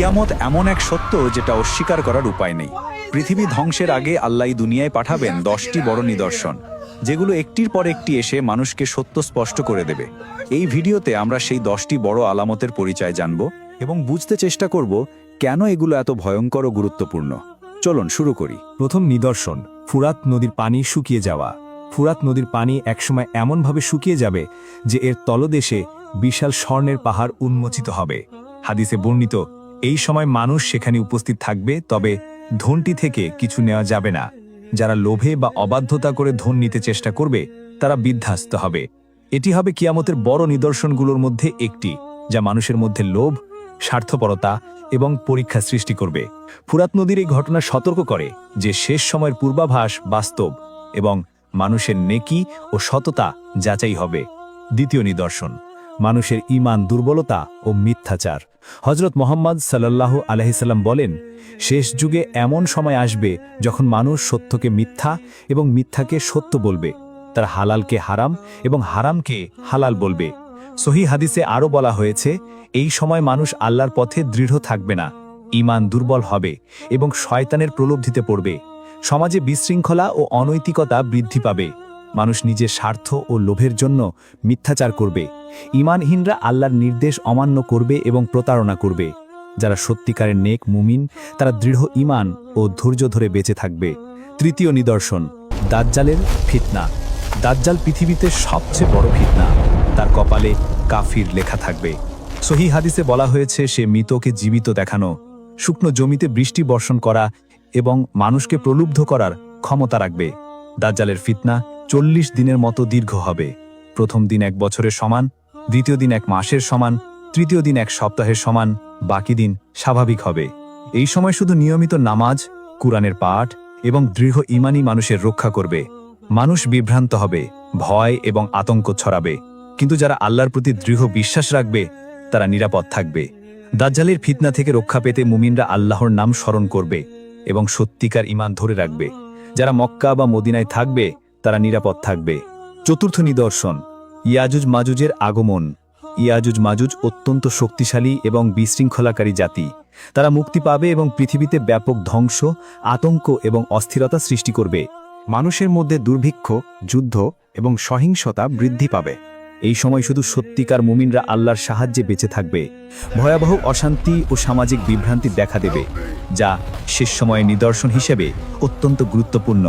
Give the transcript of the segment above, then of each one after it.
কিয়ামত এমন এক সত্য যেটা অস্বীকার করার উপায় নেই। পৃথিবী ধ্বংসের আগে আল্লাহ দুনিয়ায় পাঠাবেন দশটি বড় নিদর্শন, যেগুলো একটির পর একটি এসে মানুষকে সত্য স্পষ্ট করে দেবে। এই ভিডিওতে আমরা সেই দশটি বড় আলামতের পরিচয় জানব এবং বুঝতে চেষ্টা করব কেন এগুলো এত ভয়ঙ্কর ও গুরুত্বপূর্ণ। চলুন শুরু করি। প্রথম নিদর্শন, ফুরাত নদীর পানি শুকিয়ে যাওয়া। ফুরাত নদীর পানি একসময় এমনভাবে শুকিয়ে যাবে যে এর তলদেশে বিশাল স্বর্ণের পাহাড় উন্মোচিত হবে। হাদিসে বর্ণিত এই সময় মানুষ সেখানে উপস্থিত থাকবে, তবে ধনটি থেকে কিছু নেওয়া যাবে না। যারা লোভে বা অবাধ্যতা করে ধন নিতে চেষ্টা করবে, তারা বিধ্বস্ত হবে। এটি হবে কিয়ামতের বড় নিদর্শনগুলোর মধ্যে একটি, যা মানুষের মধ্যে লোভ, স্বার্থপরতা এবং পরীক্ষা সৃষ্টি করবে। ফুরাত নদীর এই ঘটনা সতর্ক করে যে শেষ সময়ের পূর্বাভাস বাস্তব এবং মানুষের নেকি ও সততা যাচাই হবে। দ্বিতীয় নিদর্শন। মানুষের ইমান দুর্বলতা ও মিথ্যাচার। হজরত মোহাম্মদ সাল্লাহ আলহিসাল্লাম বলেন, শেষ যুগে এমন সময় আসবে যখন মানুষ সত্যকে মিথ্যা এবং মিথ্যাকে সত্য বলবে। তার হালালকে হারাম এবং হারামকে হালাল বলবে। সহি হাদিসে আরও বলা হয়েছে, এই সময় মানুষ আল্লাহর পথে দৃঢ় থাকবে না। ইমান দুর্বল হবে এবং শয়তানের প্রলোভটিতে পড়বে। সমাজে বিশৃঙ্খলা ও অনৈতিকতা বৃদ্ধি পাবে। মানুষ নিজের স্বার্থ ও লোভের জন্য মিথ্যাচার করবে। ইমানহীনরা আল্লাহর নির্দেশ অমান্য করবে এবং প্রতারণা করবে। যারা সত্যিকারের নেক মুমিন, তারা দৃঢ় ইমান ও ধৈর্য ধরে বেঁচে থাকবে। তৃতীয় নিদর্শন, দাজ্জালের ফিতনা। দাজ্জাল পৃথিবীতে সবচেয়ে বড় ফিতনা। তার কপালে কাফির লেখা থাকবে। সহি হাদিসে বলা হয়েছে, সে মৃতকে জীবিত দেখানো, শুকনো জমিতে বৃষ্টি বর্ষণ করা এবং মানুষকে প্রলুব্ধ করার ক্ষমতা রাখবে। দাজ্জালের ফিতনা চল্লিশ দিনের মতো দীর্ঘ হবে। প্রথম দিন এক বছরের সমান, দ্বিতীয় দিন এক মাসের সমান, তৃতীয় দিন এক সপ্তাহের সমান, বাকি দিন স্বাভাবিক হবে। এই সময় শুধু নিয়মিত নামাজ, কুরআনের পাঠ এবং দৃঢ় ইমানি মানুষের রক্ষা করবে। মানুষ বিভ্রান্ত হবে, ভয় এবং আতঙ্ক ছড়াবে। কিন্তু যারা আল্লাহর প্রতি দৃঢ় বিশ্বাস রাখবে, তারা নিরাপদ থাকবে। দাজ্জালের ফিতনা থেকে রক্ষা পেতে মুমিনরা আল্লাহর নাম স্মরণ করবে এবং সত্যিকার ইমান ধরে রাখবে। যারা মক্কা বা মদিনায় থাকবে তারা নিরাপদ থাকবে। চতুর্থ নিদর্শন, ইয়াজুজ মাজুজের আগমন। ইয়াজুজ মাজুজ অত্যন্ত শক্তিশালী এবং বিশৃঙ্খলাকারী জাতি। তারা মুক্তি পাবে এবং পৃথিবীতে ব্যাপক ধ্বংস, আতঙ্ক এবং অস্থিরতা সৃষ্টি করবে। মানুষের মধ্যে দুর্ভিক্ষ, যুদ্ধ এবং সহিংসতা বৃদ্ধি পাবে। এই সময় শুধু সত্যিকার মুমিনরা আল্লাহর সাহায্যে বেঁচে থাকবে। ভয়াবহ অশান্তি ও সামাজিক বিভ্রান্তি দেখা দেবে, যা শেষ সময়ে নিদর্শন হিসেবে অত্যন্ত গুরুত্বপূর্ণ।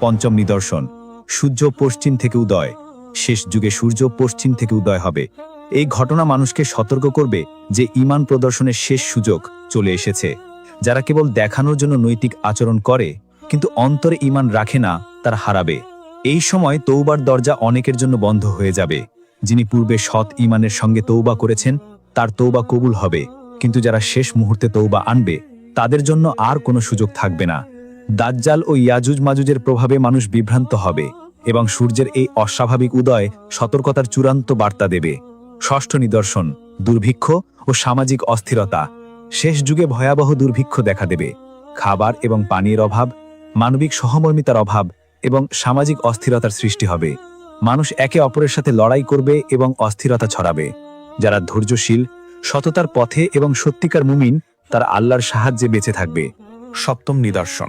পঞ্চম নিদর্শন সূর্য পশ্চিম থেকে উদয়। শেষ যুগে সূর্য পশ্চিম থেকে উদয় হবে। এই ঘটনা মানুষকে সতর্ক করবে যে ইমান প্রদর্শনের শেষ সুযোগ চলে এসেছে। যারা কেবল দেখানোর জন্য নৈতিক আচরণ করে, কিন্তু অন্তরে ইমান রাখে না, তারা হারাবে। এই সময় তৌবার দরজা অনেকের জন্য বন্ধ হয়ে যাবে। যিনি পূর্বে সৎ ইমানের সঙ্গে তৌবা করেছেন, তার তৌবা কবুল হবে। কিন্তু যারা শেষ মুহূর্তে তৌবা আনবে, তাদের জন্য আর কোনো সুযোগ থাকবে না। দাজ্জাল ও ইয়াজুজ মাজুজের প্রভাবে মানুষ বিভ্রান্ত হবে এবং সূর্যের এই অস্বাভাবিক উদয় সতর্কতার চূড়ান্ত বার্তা দেবে। ষষ্ঠ নিদর্শন, দুর্ভিক্ষ ও সামাজিক অস্থিরতা। শেষ যুগে ভয়াবহ দুর্ভিক্ষ দেখা দেবে। খাবার এবং পানির অভাব, মানবিক সহমর্মিতার অভাব এবং সামাজিক অস্থিরতার সৃষ্টি হবে। মানুষ একে অপরের সাথে লড়াই করবে এবং অস্থিরতা ছড়াবে। যারা ধৈর্যশীল, সততার পথে এবং সত্যিকার মুমিন, তারা আল্লাহর সাহায্যে বেঁচে থাকবে। সপ্তম নিদর্শন।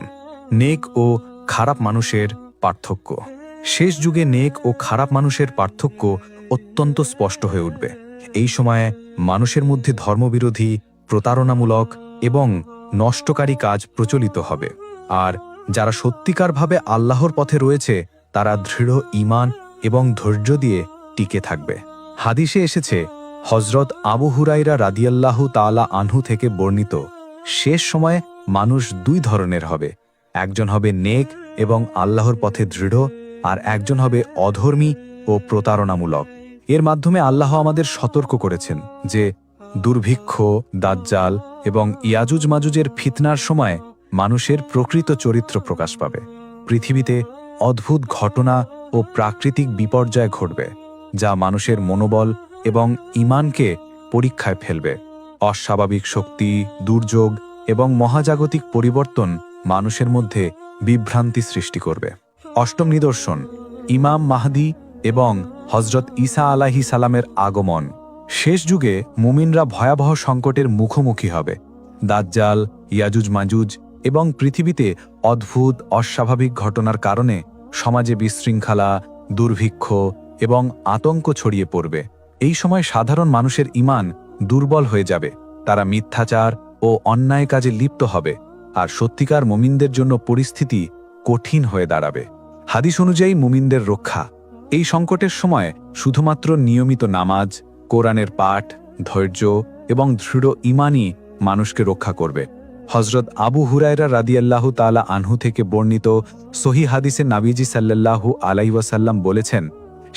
নেক ও খারাপ মানুষের পার্থক্য। শেষ যুগে নেক ও খারাপ মানুষের পার্থক্য অত্যন্ত স্পষ্ট হয়ে উঠবে। এই সময়ে মানুষের মধ্যে ধর্মবিরোধী, প্রতারণামূলক এবং নষ্টকারী কাজ প্রচলিত হবে। আর যারা সত্যিকারভাবে আল্লাহর পথে রয়েছে, তারা দৃঢ় ইমান এবং ধৈর্য দিয়ে টিকে থাকবে। হাদিসে এসেছে হজরত আবু হুরাইরা রাদিয়াল্লাহু তাআলা আনহু থেকে বর্ণিত, শেষ সময়ে মানুষ দুই ধরনের হবে। একজন হবে নেক এবং আল্লাহর পথে দৃঢ়, আর একজন হবে অধর্মী ও প্রতারণামূলক। এর মাধ্যমে আল্লাহ আমাদের সতর্ক করেছেন যে, দুর্ভিক্ষ, দাজ্জাল এবং ইয়াজুজ মাজুজের ফিতনার সময় মানুষের প্রকৃত চরিত্র প্রকাশ পাবে। পৃথিবীতে অদ্ভুত ঘটনা ও প্রাকৃতিক বিপর্যয় ঘটবে, যা মানুষের মনোবল এবং ইমানকে পরীক্ষায় ফেলবে। অস্বাভাবিক শক্তি, দুর্যোগ এবং মহাজাগতিক পরিবর্তন মানুষের মধ্যে বিভ্রান্তি সৃষ্টি করবে। অষ্টম নিদর্শন, ইমাম মাহদি এবং হজরত ঈসা আলাহি সালামের আগমন। শেষ যুগে মুমিনরা ভয়াবহ সংকটের মুখোমুখি হবে। দাজ্জাল, ইয়াজুজ মাজুজ এবং পৃথিবীতে অদ্ভুত, অস্বাভাবিক ঘটনার কারণে সমাজে বিশৃঙ্খলা, দুর্ভিক্ষ এবং আতঙ্ক ছড়িয়ে পড়বে। এই সময় সাধারণ মানুষের ইমান দুর্বল হয়ে যাবে। তারা মিথ্যাচার ও অন্যায় কাজে লিপ্ত হবে। আর সত্যিকার মুমিনদের জন্য পরিস্থিতি কঠিন হয়ে দাঁড়াবে। হাদিস অনুযায়ী মুমিনদের রক্ষা। এই সংকটের সময় শুধুমাত্র নিয়মিত নামাজ, কোরআনের পাঠ, ধৈর্য এবং দৃঢ় ইমানই মানুষকে রক্ষা করবে। হজরত আবু হুরায়রা রাদিয়াল্লাহু তালা আনহু থেকে বর্ণিত সহি হাদিসে নাবিজি সাল্লাল্লাহু আলাইওয়াসাল্লাম বলেছেন,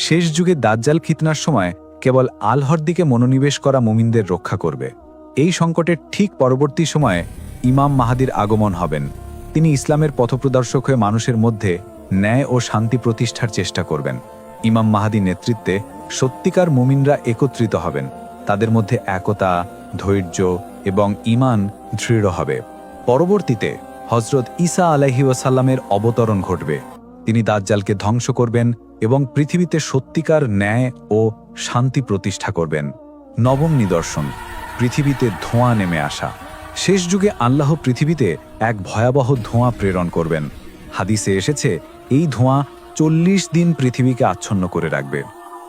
শেষ যুগে দাজ্জাল খিতনার সময় কেবল আলহর দিকে মনোনিবেশ করা মুমিনদের রক্ষা করবে। এই সংকটের ঠিক পরবর্তী সময়ে ইমাম মাহাদির আগমন হবেন। তিনি ইসলামের পথপ্রদর্শক হয়ে মানুষের মধ্যে ন্যায় ও শান্তি প্রতিষ্ঠার চেষ্টা করবেন। ইমাম মাহাদির নেতৃত্বে সত্যিকার মুমিনরা একত্রিত হবেন। তাদের মধ্যে একতা, ধৈর্য এবং ইমান দৃঢ় হবে। পরবর্তীতে হজরত ঈসা আলাহি ওয়াসাল্লামের অবতরণ ঘটবে। তিনি দাজ্জালকে ধ্বংস করবেন এবং পৃথিবীতে সত্যিকার ন্যায় ও শান্তি প্রতিষ্ঠা করবেন। নবম নিদর্শন, পৃথিবীতে ধোঁয়া নেমে আসা। শেষ যুগে আল্লাহ পৃথিবীতে এক ভয়াবহ ধোঁয়া প্রেরণ করবেন। হাদিসে এসেছে, এই ধোঁয়া চল্লিশ দিন পৃথিবীকে আচ্ছন্ন করে রাখবে।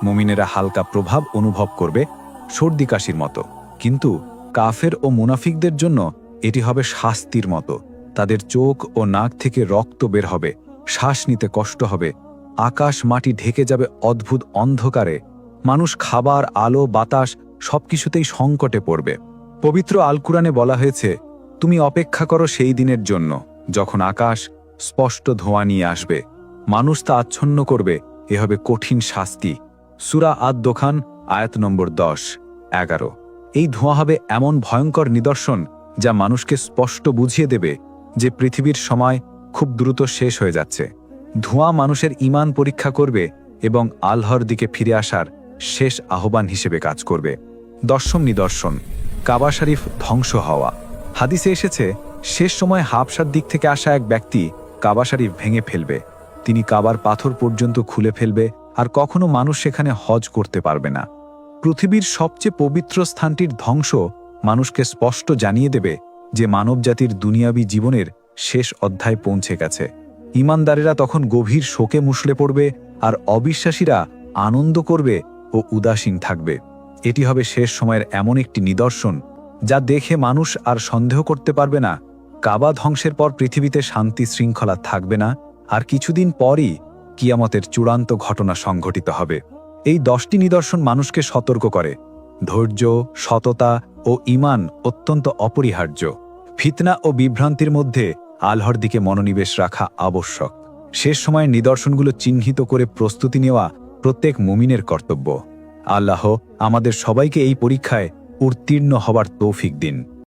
মুমিনেরা হালকা প্রভাব অনুভব করবে সর্দি কাশির মতো। কিন্তু কাফের ও মুনাফিকদের জন্য এটি হবে শাস্তির মতো। তাদের চোখ ও নাক থেকে রক্ত বের হবে, শ্বাস নিতে কষ্ট হবে, আকাশ মাটি ঢেকে যাবে অদ্ভুত অন্ধকারে, মানুষ খাবার, আলো, বাতাস সবকিছুতেই সংকটে পড়বে। পবিত্র আল কুরআনে বলা হয়েছে, তুমি অপেক্ষা করো সেই দিনের জন্য, যখন আকাশ স্পষ্ট ধোঁয়া নিয়ে আসবে। মানুষ তা আচ্ছন্ন করবে, এ হবে কঠিন শাস্তি। সুরা আদ দোখান আয়াত নম্বর দশ, এগারো। এই ধোঁয়া হবে এমন ভয়ঙ্কর নিদর্শন, যা মানুষকে স্পষ্ট বুঝিয়ে দেবে যে পৃথিবীর সময় খুব দ্রুত শেষ হয়ে যাচ্ছে। ধোঁয়া মানুষের ইমান পরীক্ষা করবে এবং আলহর দিকে ফিরে আসার শেষ আহ্বান হিসেবে কাজ করবে। দশম নিদর্শন কাবা শরীফ ধ্বংস হওয়া। হাদিসে এসেছে, শেষ সময় হাবসার দিক থেকে আসা এক ব্যক্তি কাবা শরীফ ভেঙে ফেলবে। তিনি কাবার পাথর পর্যন্ত খুলে ফেলবে আর কখনো মানুষ সেখানে হজ করতে পারবে না। পৃথিবীর সবচেয়ে পবিত্র স্থানটির ধ্বংস মানুষকে স্পষ্ট জানিয়ে দেবে যে মানবজাতির দুনিয়াবী জীবনের শেষ অধ্যায় পৌঁছে গেছে। ইমানদারেরা তখন গভীর শোকে মুষলে পড়বে আর অবিশ্বাসীরা আনন্দ করবে ও উদাসীন থাকবে। এটি হবে শেষ সময়ের এমন একটি নিদর্শন যা দেখে মানুষ আর সন্দেহ করতে পারবে না। কাবা ধ্বংসের পর পৃথিবীতে শান্তি শৃঙ্খলা থাকবে না, আর কিছুদিন পরই কিয়ামতের চূড়ান্ত ঘটনা সংঘটিত হবে। এই দশটি নিদর্শন মানুষকে সতর্ক করে। ধৈর্য, সততা ও ইমান অত্যন্ত অপরিহার্য। ফিতনা ও বিভ্রান্তির মধ্যে আলহর দিকে মনোনিবেশ রাখা আবশ্যক। শেষ সময়ের নিদর্শনগুলো চিহ্নিত করে প্রস্তুতি নেওয়া প্রত্যেক মুমিনের কর্তব্য। আল্লাহ আমাদের সবাইকে এই পরীক্ষায় উত্তীর্ণ হবার তৌফিক দিন।